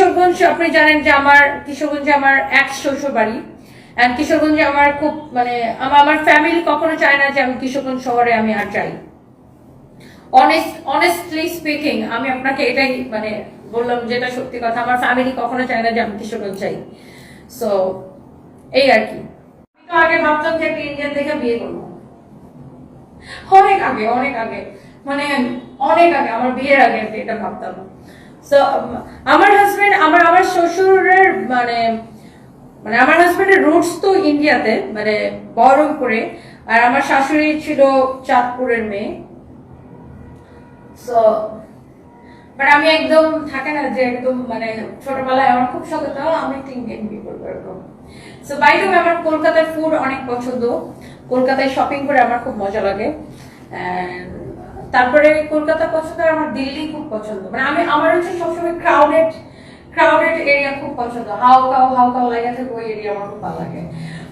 কিশোরগঞ্জ আপনি জানেন যে আমার কিশোরগঞ্জে আমার এক শ্বশুর বাড়ি। অ্যান্ড কিশোরগঞ্জে আমার খুব মানে আমার ফ্যামিলি কখনো চায় না যে আমি কিশোরগঞ্জ শহরে আমি আর যাই। অনেস্ট অনেস্টলি স্পিকিং আমি আপনাকে এটাই মানে বললাম যেটা সত্যি কথা, আমার ফ্যামিলি কখনো চায় না যে আমি কিশোরগঞ্জ যাই। সো এই আর কি। আমি তো আগে ভাবতাম যে একটা ইন্ডিয়ান দেখে বিয়ে করব। অনেক আগে অনেক আগে। মানে অনেক আগে, আমার বিয়ের আগে এটা ভাবতাম। সো আমার হাজবেন্ড আমার আমার শ্বশুরের মানে মানে আমার হাজবেন্ডের রুটস তো ইন্ডিয়াতে মানে বহরমপুরে, আর আমার শাশুড়ি ছিল চাঁদপুরের মেয়ে। সো বাট আমি একদম থাকে না যে একদম মানে ছোটবেলায় আমার খুব শখ হতো, আমি একটা ইন্ডিয়ান করব এরকম সো বাইরে আমার কলকাতার ফুড অনেক পছন্দ। কলকাতায় শপিং করে আমার খুব মজা লাগে। And তারপরে কলকাতা পছন্দ আমার দিল্লি খুব পছন্দ। মানে আমি, আমার হচ্ছে সবসময় ক্রাউডেড ক্রাউডেড এরিয়া খুব পছন্দ। হাউ কাউ হাউ কাউ লাগা থাকে, ওই এরিয়া আমার খুব ভালো লাগে।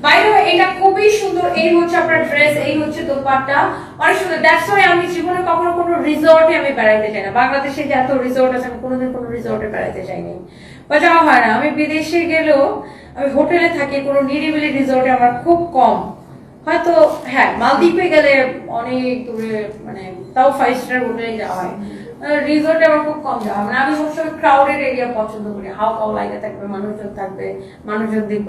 বাইরে এটা খুবই সুন্দর, এই হচ্ছে আপনার ড্রেস এই হচ্ছে দোপাট্টা। অনেক সুন্দর। দ্যাটস ওয়াই আমি জীবনে কখনো কোনো রিসোর্টে আমি বেড়াইতে চাই না। বাংলাদেশে যে এত রিসোর্ট আছে, আমি কোনোদিন কোনো রিসোর্টে বেড়াইতে চাইনি বা যাওয়া হয় না। আমি বিদেশে গেলেও আমি হোটেলে থাকি, কোনো নিরিবিলি রিসোর্টে আমার খুব কম। হয়তো হ্যাঁ মালদ্বীপে গেলে অনেক দূরে মানে তাও ফাইভ স্টার হোটেলে যাওয়া হয়। রিসোর্টে আমার খুব কম যাওয়া মানে আমি সবসময় ক্রাউডেড এরিয়া পছন্দ করি। হাও কাউ লাগে থাকবে, মানুষজন থাকবে, মানুষজন দেখবে।